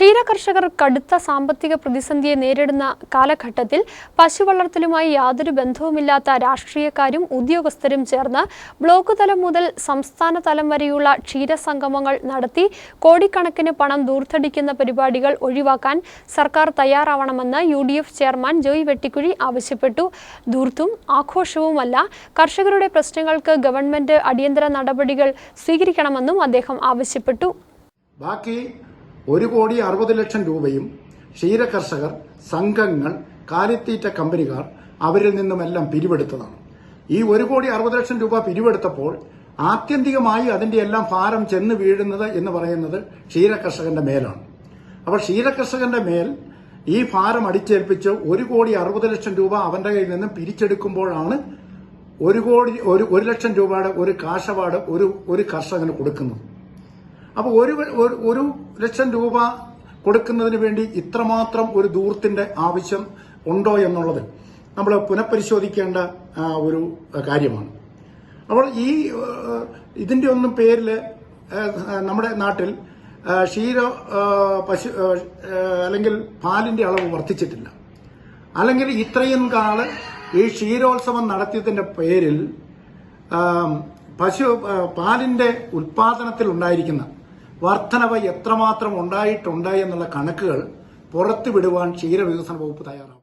ക്ഷീരകർഷകർ കടുത്ത സാമ്പത്തിക പ്രതിസന്ധിയെ നേരിടുന്ന കാലഘട്ടത്തിൽ പശു വളർത്തലുമായി യാതൊരു ബന്ധവുമില്ലാത്ത രാഷ്ട്രീയക്കാരും ഉദ്യോഗസ്ഥരും ചേർന്ന് ബ്ലോക്ക് തലം മുതൽ സംസ്ഥാന തലം വരെയുള്ള ക്ഷീരസംഗമങ്ങൾ നടത്തി കോടിക്കണക്കിന് പണം ദൂർത്തടിക്കുന്ന പരിപാടികൾ ഒഴിവാക്കാൻ സർക്കാർ തയ്യാറാവണമെന്ന് യു ചെയർമാൻ ജോയ് വെട്ടിക്കുഴി ആവശ്യപ്പെട്ടു. ദൂർത്തും ആഘോഷവുമല്ല കർഷകരുടെ പ്രശ്നങ്ങൾക്ക് ഗവൺമെന്റ് അടിയന്തര നടപടികൾ സ്വീകരിക്കണമെന്നും അദ്ദേഹം ആവശ്യപ്പെട്ടു. ബാക്കി ഒരു കോടി അറുപത് ലക്ഷം രൂപയും ക്ഷീര കർഷകർ സംഘങ്ങൾ കാലിത്തീറ്റ കമ്പനിക്കാർ അവരിൽ നിന്നുമെല്ലാം പിരിവെടുത്തതാണ്. ഈ ഒരു കോടി അറുപത് ലക്ഷം രൂപ പിരിവെടുത്തപ്പോൾ ആത്യന്തികമായി അതിന്റെ എല്ലാം ഭാരം ചെന്ന് വീഴുന്നത് എന്ന് പറയുന്നത് ക്ഷീര കർഷകന്റെ മേലാണ്. അപ്പോൾ ക്ഷീരകർഷകന്റെ മേൽ ഈ ഭാരം അടിച്ചേൽപ്പിച്ച് ഒരു കോടി അറുപത് ലക്ഷം രൂപ അവന്റെ കയ്യിൽ നിന്നും പിരിച്ചെടുക്കുമ്പോഴാണ് ഒരു കോടി ഒരു ഒരു ലക്ഷം രൂപയുടെ ഒരു കാശപാട് ഒരു ഒരു കർഷകന് കൊടുക്കുന്നത്. അപ്പോൾ ഒരു ഒരു- ലക്ഷം രൂപ കൊടുക്കുന്നതിന് വേണ്ടി ഇത്രമാത്രം ഒരു ദൂരത്തിന്റെ ആവശ്യം ഉണ്ടോ എന്നുള്ളത് നമ്മൾ പുനഃപരിശോധിക്കേണ്ട ഒരു കാര്യമാണ്. അപ്പോൾ ഈ ഇതിന്റെ ഒന്നും പേരിൽ നമ്മുടെ നാട്ടിൽ ക്ഷീര പശു അല്ലെങ്കിൽ പാലിന്റെ അളവ് വർദ്ധിച്ചിട്ടില്ല. അല്ലെങ്കിൽ ഇത്രയും കാൽ ഈ ക്ഷീരോത്സവം നടത്തിയതിന്റെ പേരിൽ പശു പാലിന്റെ ഉൽപാദനത്തിൽ ഉണ്ടായിരിക്കുന്ന വർധനവ് എത്രമാത്രം ഉണ്ടായിട്ടുണ്ട് എന്നുള്ള കണക്കുകൾ പുറത്തുവിടുവാൻ ക്ഷീരവികസന വകുപ്പ് തയ്യാറാവും